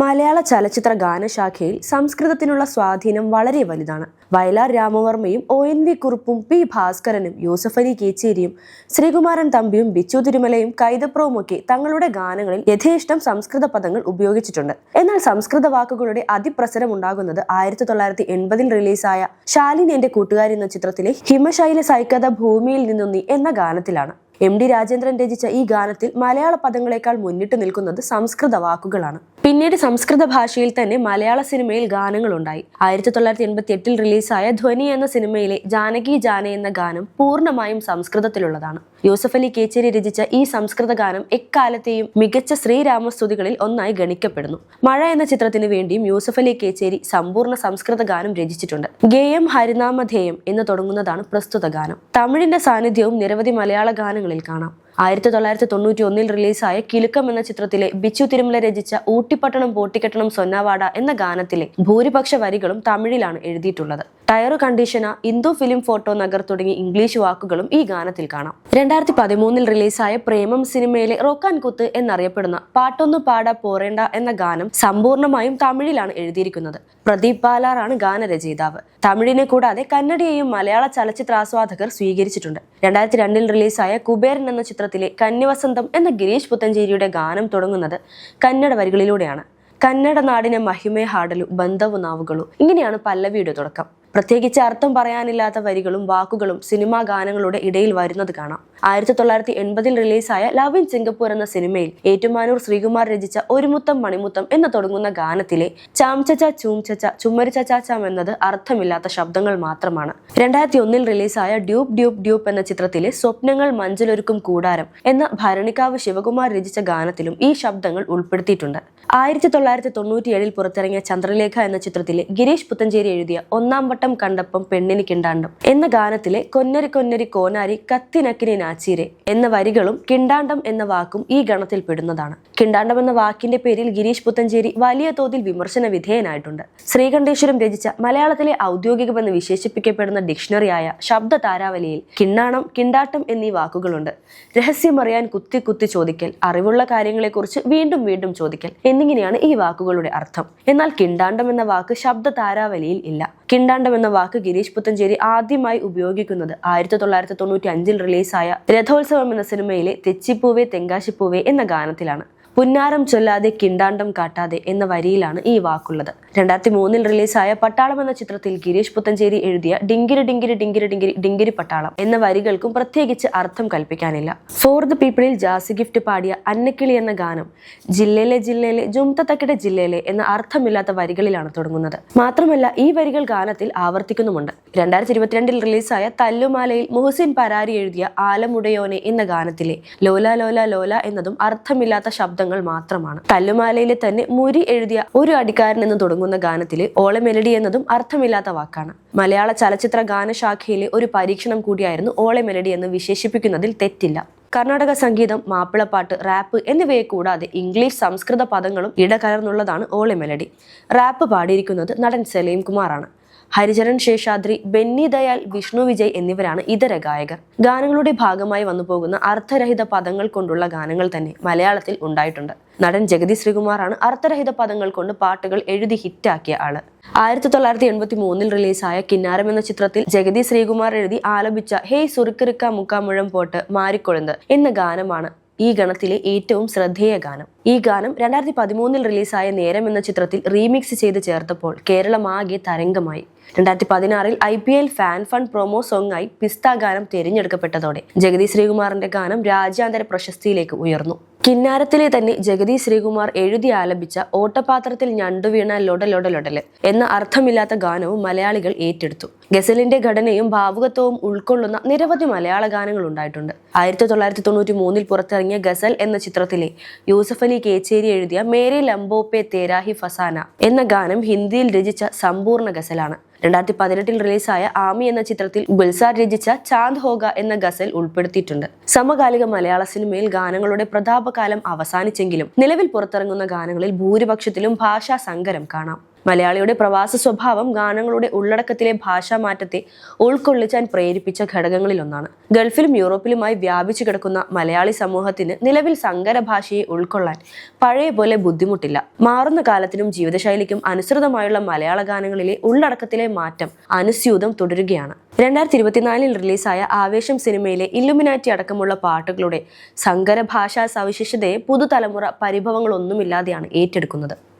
മലയാള ചലച്ചിത്ര ഗാനശാഖയിൽ സംസ്കൃതത്തിനുള്ള സ്വാധീനം വളരെ വലുതാണ്. വയലാർ രാമവർമ്മയും ഒ എൻ വി കുറുപ്പും പി ഭാസ്കരനും യൂസഫലി കേച്ചേരിയും ശ്രീകുമാരൻ തമ്പിയും ബിച്ചു തിരുമലയും കൈതപ്രവുമൊക്കെ തങ്ങളുടെ ഗാനങ്ങളിൽ യഥേഷ്ടം സംസ്കൃത പദങ്ങൾ ഉപയോഗിച്ചിട്ടുണ്ട്. എന്നാൽ സംസ്കൃത വാക്കുകളുടെ അതിപ്രസരം ഉണ്ടാകുന്നത് ആയിരത്തി തൊള്ളായിരത്തി എൺപതിൽ റിലീസായ ശാലിനി എന്റെ കൂട്ടുകാരി എന്ന ചിത്രത്തിലെ ഹിമശൈല സൈക്കഥ ഭൂമിയിൽ നിന്നുന്നി എന്ന ഗാനത്തിലാണ്. എം ഡി രാജേന്ദ്രൻ രചിച്ച ഈ ഗാനത്തിൽ മലയാള പദങ്ങളെക്കാൾ മുന്നിട്ട് നിൽക്കുന്നത് സംസ്കൃത വാക്കുകളാണ്. പിന്നീട് സംസ്കൃത ഭാഷയിൽ തന്നെ മലയാള സിനിമയിൽ ഗാനങ്ങളുണ്ടായി. ആയിരത്തി തൊള്ളായിരത്തി എൺപത്തി എട്ടിൽ റിലീസായ ധ്വനി എന്ന സിനിമയിലെ ജാനകി ജാന എന്ന ഗാനം പൂർണമായും സംസ്കൃതത്തിലുള്ളതാണ്. യൂസഫ് അലി കേച്ചേരി രചിച്ച ഈ സംസ്കൃത ഗാനം എക്കാലത്തെയും മികച്ച ശ്രീരാമസ്തുതികളിൽ ഒന്നായി ഗണിക്കപ്പെടുന്നു. മഴ എന്ന ചിത്രത്തിന് വേണ്ടിയും യൂസഫ് അലി കേച്ചേരി സമ്പൂർണ സംസ്കൃത ഗാനം രചിച്ചിട്ടുണ്ട്. ഗേയം ഹരിനാമധേയം എന്ന് തുടങ്ങുന്നതാണ് പ്രസ്തുത ഗാനം. തമിഴിന്റെ സാന്നിധ്യവും നിരവധി മലയാള ഗാനങ്ങളിൽ കാണാം. ആയിരത്തി തൊള്ളായിരത്തി തൊണ്ണൂറ്റി ഒന്നിൽ റിലീസായ കിലുക്കം എന്ന ചിത്രത്തിലെ ബിച്ചു തിരുമല രചിച്ച ഊട്ടിപ്പട്ടണം പോട്ടിക്കെട്ടണം സൊന്നാവാട എന്ന ഗാനത്തിലെ ഭൂരിപക്ഷ വരികളും തമിഴിലാണ് എഴുതിയിട്ടുള്ളത്. ടയറു കണ്ടീഷന ഇന്ദു ഫിലിം ഫോട്ടോ നഗർ തുടങ്ങിയ ഇംഗ്ലീഷ് വാക്കുകളും ഈ ഗാനത്തിൽ കാണാം. രണ്ടായിരത്തി പതിമൂന്നിൽ റിലീസായ പ്രേമം സിനിമയിലെ റോക്കാൻ കുത്ത് എന്നറിയപ്പെടുന്ന പാട്ടൊന്നു പാടാ പോരേണ്ട എന്ന ഗാനം സമ്പൂർണമായും തമിഴിലാണ് എഴുതിയിരിക്കുന്നത്. പ്രദീപ് ബാലാറാണ് ഗാനരചയിതാവ്. തമിഴിനെ കൂടാതെ കന്നഡയെയും മലയാള ചലച്ചിത്ര ആസ്വാദകർ സ്വീകരിച്ചിട്ടുണ്ട്. രണ്ടായിരത്തി രണ്ടിൽ റിലീസായ കുബേരൻ എന്ന ചിത്രത്തിലെ കന്നിവസന്തം എന്ന ഗിരീഷ് പുത്തഞ്ചേരിയുടെ ഗാനം തുടങ്ങുന്നത് കന്നഡ വരികളിലൂടെയാണ്. കന്നഡ നാടിനെ മഹിമേ ഹാടലു ബന്ധവു നാവുകളു. ഇങ്ങനെയാണ് പല്ലവിയുടെ തുടക്കം. പ്രത്യേകിച്ച് അർത്ഥം പറയാനില്ലാത്ത വരികളും വാക്കുകളും സിനിമാ ഗാനങ്ങളുടെ ഇടയിൽ വരുന്നത് കാണാം. ആയിരത്തി തൊള്ളായിരത്തി എൺപതിൽ റിലീസായ ലവ് ഇൻ സിംഗപ്പൂർ എന്ന സിനിമയിൽ ഏറ്റുമാനൂർ ശ്രീകുമാർ രചിച്ച ഒരുമുത്തം മണിമുത്തം എന്ന് തുടങ്ങുന്ന ഗാനത്തിലെ ചാംചച്ച ചൂംചച്ച ചുമ്മരിച്ചാച്ചാം എന്നത് അർത്ഥമില്ലാത്ത ശബ്ദങ്ങൾ മാത്രമാണ്. രണ്ടായിരത്തി ഒന്നിൽ റിലീസായ ഡ്യൂപ് ഡ്യൂപ് ഡ്യൂബ് എന്ന ചിത്രത്തിലെ സ്വപ്നങ്ങൾ മഞ്ചലൊരുക്കും കൂടാരം എന്ന ഭരണിക്കാവ് ശിവകുമാർ രചിച്ച ഗാനത്തിലും ഈ ശബ്ദങ്ങൾ ഉൾപ്പെടുത്തിയിട്ടുണ്ട്. ആയിരത്തി തൊള്ളായിരത്തി തൊണ്ണൂറ്റിയേഴിൽ പുറത്തിറങ്ങിയ ചന്ദ്രലേഖ എന്ന ചിത്രത്തിലെ ഗിരീഷ് പുത്തഞ്ചേരി എഴുതിയ ഒന്നാം വട്ടം കണ്ടപ്പം പെണ്ണിന് കിണ്ടാണ്ടം എന്ന ഗാനത്തിലെ കൊന്നരി കൊന്നരി കോനാരി കത്തിനക്കിനി നാച്ചീരെ എന്ന വരികളും കിണ്ടാണ്ടം എന്ന വാക്കും ഈ ഗണത്തിൽ പെടുന്നതാണ്. കിണ്ടാണ്ടം എന്ന വാക്കിന്റെ പേരിൽ ഗിരീഷ് പുത്തഞ്ചേരി വലിയ തോതിൽ വിമർശന വിധേയനായിട്ടുണ്ട്. ശ്രീകണ്ഠേശ്വരം രചിച്ച മലയാളത്തിലെ ഔദ്യോഗികമെന്ന് വിശേഷിപ്പിക്കപ്പെടുന്ന ഡിക്ഷണറിയായ ശബ്ദ താരാവലിയിൽ കിണ്ണാണം കിണ്ടാട്ടം എന്നീ വാക്കുകളുണ്ട്. രഹസ്യമറിയാൻ കുത്തി കുത്തി ചോദിക്കൽ അറിവുള്ള കാര്യങ്ങളെക്കുറിച്ച് വീണ്ടും വീണ്ടും ചോദിക്കൽ എന്നിങ്ങനെയാണ് ഈ വാക്കുകളുടെ അർത്ഥം. എന്നാൽ കിണ്ടാണ്ടം എന്ന വാക്ക് ശബ്ദ താരാവലിയിൽ ഇല്ല. കിണ്ടാണ്ടം എന്ന വാക്ക് ഗിരീഷ് പുത്തഞ്ചേരി ആദ്യമായി ഉപയോഗിക്കുന്നത്. ആയിരത്തി തൊള്ളായിരത്തി തൊണ്ണൂറ്റി അഞ്ചിൽ റിലീസായ രഥോത്സവം എന്ന സിനിമയിലെ തെച്ചിപ്പൂവേ തെങ്കാശിപ്പൂവേ എന്ന ഗാനത്തിലാണ്. പുന്നാരം ചൊല്ലാതെ കിണ്ടാണ്ടം കാട്ടാതെ എന്ന വരിയിലാണ് ഈ വാക്കുള്ളത്. രണ്ടായിരത്തി മൂന്നിൽ റിലീസായ പട്ടാളം എന്ന ചിത്രത്തിൽ ഗിരീഷ് പുത്തഞ്ചേരി എഴുതിയ ഡിങ്കിരി ഡിങ്കിരി ഡിങ്കിരി ഡിങ്കിരി ഡിങ്കിരി പട്ടാളം എന്ന വരികൾക്കും പ്രത്യേകിച്ച് അർത്ഥം കൽപ്പിക്കാനില്ല. ഫോർ ദ പീപ്പിളിൽ ജാസി ഗിഫ്റ്റ് പാടിയ അന്നക്കിളി എന്ന ഗാനം ജില്ലയിലെ ജില്ലയിലെ ജുംതത്തക്കിടെ ജില്ലയിലെ എന്ന അർത്ഥമില്ലാത്ത വരികളിലാണ് തുടങ്ങുന്നത്. മാത്രമല്ല ഈ വരികൾ ഗാനത്തിൽ ആവർത്തിക്കുന്നുമുണ്ട്. രണ്ടായിരത്തി ഇരുപത്തിരണ്ടിൽ റിലീസായ തല്ലുമാലയിൽ മുഹസിൻ പരാരി എഴുതിയ ആലമുടയോനെ എന്ന ഗാനത്തിലെ ലോല ലോല ലോല എന്നതും അർത്ഥമില്ലാത്ത ശബ്ദങ്ങൾ മാത്രമാണ്. കല്ലുമാലയിലെ തന്നെ മുരി എഴുതിയ ഒരു അടിക്കാരൻ എന്ന് തുടങ്ങുന്ന ഗാനത്തിലെ ഓള മെലഡി എന്നതും അർത്ഥമില്ലാത്ത വാക്കാണ്. മലയാള ചലച്ചിത്ര ഗാനശാഖയിലെ ഒരു പരീക്ഷണം കൂടിയായിരുന്നു ഓളെ മെലഡി എന്ന് വിശേഷിപ്പിക്കുന്നതിൽ തെറ്റില്ല. കർണാടക സംഗീതം മാപ്പിളപ്പാട്ട് റാപ്പ് എന്നിവയെ കൂടാതെ ഇംഗ്ലീഷ് സംസ്കൃത പദങ്ങളും ഇടകലർന്നുള്ളതാണ് ഓളെ മെലഡി. റാപ്പ് പാടിയിരിക്കുന്നത് നടൻ സലീം കുമാറാണ് ഹരിചരൺ ശേഷാദ്രി ബെന്നി ദയാൽ വിഷ്ണു വിജയ് എന്നിവരാണ് ഇതര ഗായകർ. ഗാനങ്ങളുടെ ഭാഗമായി വന്നു പോകുന്ന അർത്ഥരഹിത പദങ്ങൾ കൊണ്ടുള്ള ഗാനങ്ങൾ തന്നെ മലയാളത്തിൽ ഉണ്ടായിട്ടുണ്ട്. നടൻ ജഗതി ശ്രീകുമാറാണ് അർത്ഥരഹിത പദങ്ങൾ കൊണ്ട് പാട്ടുകൾ എഴുതി ഹിറ്റാക്കിയ ആൾ. ആയിരത്തി തൊള്ളായിരത്തി എൺപത്തി മൂന്നിൽ റിലീസായ കിന്നാരം എന്ന ചിത്രത്തിൽ ജഗതി ശ്രീകുമാർ എഴുതി ആലപിച്ച ഹേയ് സുറുക്കിറുക്ക മുക്കാമുഴം പോട്ട് മാരിക്കൊഴുന്ത് എന്ന ഗാനമാണ് ഈ ഗണത്തിലെ ഏറ്റവും ശ്രദ്ധേയ ഗാനം. ഈ ഗാനം രണ്ടായിരത്തി പതിമൂന്നിൽ റിലീസായ നേരം എന്ന ചിത്രത്തിൽ റീമിക്സ് ചെയ്ത് ചേർത്തപ്പോൾ കേരളമാകെ തരംഗമായി. രണ്ടായിരത്തി പതിനാറിൽ I P L fan fund promo സോങ്ങായി Pista ഗാനം തിരഞ്ഞെടുക്കപ്പെട്ടതോടെ ജഗതി ശ്രീകുമാറിന്റെ ഗാനം രാജ്യാന്തര പ്രശസ്തിയിലേക്ക് ഉയർന്നു. കിന്നാരത്തിലെ തന്നെ ജഗതി ശ്രീകുമാർ എഴുതി ആലപിച്ച ഓട്ടപാത്രത്തിൽ ഞണ്ടുവീണ ലൊടലൊടലൊടൽ എന്ന അർത്ഥമില്ലാത്ത ഗാനവും മലയാളികൾ ഏറ്റെടുത്തു. ഗസലിന്റെ ഘടനയും ഭാവുകത്വവും ഉൾക്കൊള്ളുന്ന നിരവധി മലയാള ഗാനങ്ങൾ ഉണ്ടായിട്ടുണ്ട്. ആയിരത്തി തൊള്ളായിരത്തി തൊണ്ണൂറ്റി മൂന്നിൽ പുറത്തിറങ്ങിയ ഗസൽ എന്ന ചിത്രത്തിലെ യൂസഫ് അലി കേച്ചേരി എഴുതിയ മേരെ ലംബോപ്പെ തേരാഹി ഫസാന എന്ന ഗാനം ഹിന്ദിയിൽ രചിച്ച സമ്പൂർണ ഗസലാണ്. രണ്ടായിരത്തി പതിനെട്ടിൽ റിലീസായ ആമി എന്ന ചിത്രത്തിൽ ഗുൽസാർ രചിച്ച ചാന്ദ് ഹോഗ എന്ന ഗസൽ ഉൾപ്പെടുത്തിയിട്ടുണ്ട്. സമകാലിക മലയാള സിനിമയിൽ ഗാനങ്ങളുടെ പ്രതാപകാലം അവസാനിച്ചെങ്കിലും നിലവിൽ പുറത്തിറങ്ങുന്ന ഗാനങ്ങളിൽ ഭൂരിപക്ഷത്തിലും ഭാഷാ സങ്കരം കാണാം. മലയാളിയുടെ പ്രവാസ സ്വഭാവം ഗാനങ്ങളുടെ ഉള്ളടക്കത്തിലെ ഭാഷാമാറ്റത്തെ ഉൾക്കൊള്ളിച്ചാൻ പ്രേരിപ്പിച്ച ഘടകങ്ങളിലൊന്നാണ്. ഗൾഫിലും യൂറോപ്പിലുമായി വ്യാപിച്ചു കിടക്കുന്ന മലയാളി സമൂഹത്തിന് നിലവിൽ സങ്കര ഭാഷയെ ഉൾക്കൊള്ളാൻ പഴയ പോലെ ബുദ്ധിമുട്ടില്ല. മാറുന്ന കാലത്തിനും ജീവിതശൈലിക്കും അനുസൃതമായുള്ള മലയാള ഗാനങ്ങളിലെ ഉള്ളടക്കത്തിലെ മാറ്റം അനുസ്യൂതം തുടരുകയാണ്. രണ്ടായിരത്തി ഇരുപത്തിനാലിൽ റിലീസായ ആവേശം സിനിമയിലെ ഇല്ലുമിനാറ്റി അടക്കമുള്ള പാട്ടുകളുടെ സങ്കര ഭാഷാ സവിശേഷതയെ പുതുതലമുറ പരിഭവങ്ങളൊന്നുമില്ലാതെയാണ് ഏറ്റെടുക്കുന്നത്.